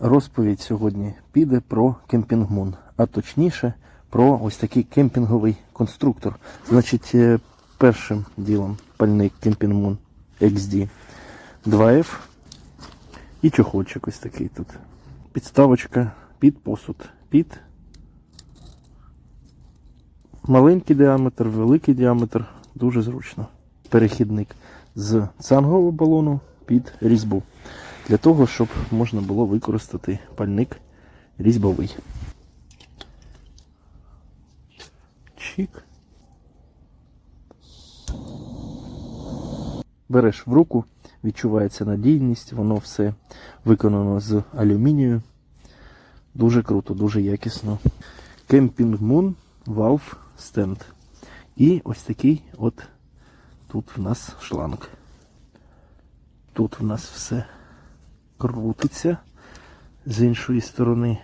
Розповідь сьогодні піде про кемпінгмун, а точніше про ось такий кемпінговий конструктор. Значить, е, першим ділом пальник кемпінгмун XD 2F і чохольчик ось такий тут. Підставочка під посуд. Під маленький діаметр, великий діаметр, дуже зручно. Перехідник з цангового балону під різьбу. Для того, щоб можна було використати пальник різьбовий. Чик. Береш в руку, відчувається надійність, воно все виконано з алюмінію. Дуже круто, дуже якісно. Camping Moon Valve Stand. І ось такий от тут в нас шланг. Тут в нас все крутиться. З іншої сторони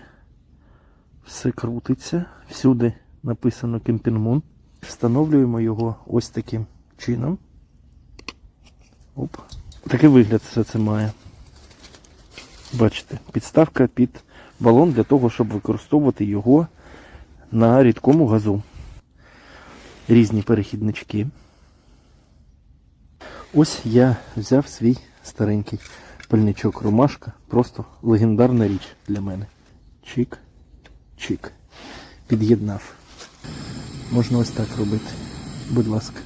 все крутиться. Всюди написано Moon. Встановлюємо його ось таким чином. Оп. Такий вигляд все це має. Бачите, підставка під балон для того, щоб використовувати його на рідкому газу. Різні перехіднички. Ось я взяв свій старенький пальничок ромашка. Просто легендарна річ для мене. Чик, чик. Під'єднав. Можна ось так робити. Будь ласка.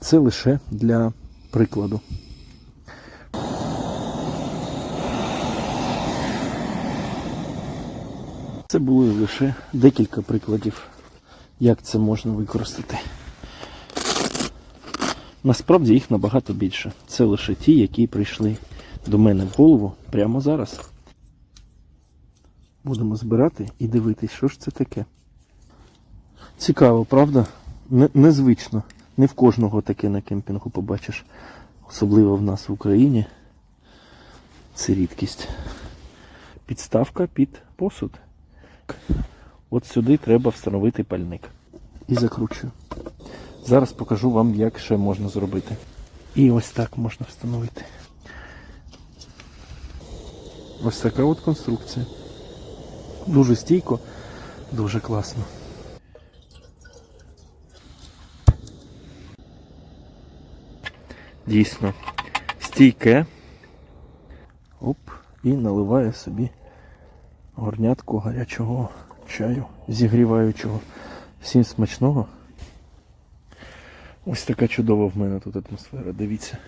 Це лише для прикладу. Це були лише декілька прикладів, як це можна використати. Насправді їх набагато більше. Це лише ті, які прийшли до мене в голову прямо зараз. Будемо збирати і дивитись, що ж це таке. Цікаво, правда? Незвично. Не в кожного таке на кемпінгу побачиш. Особливо в нас в Україні. Це рідкість. Підставка під посуд. От сюди треба встановити пальник. І закручую. Зараз покажу вам, як ще можна зробити. І ось так можна встановити. Ось така от конструкція. Дуже стійко, дуже класно. Дійсно, стійке. Оп, і наливає собі горнятку гарячого чаю, зігріваючого. Всім смачного. Ось така чудова в мене тут атмосфера, дивіться.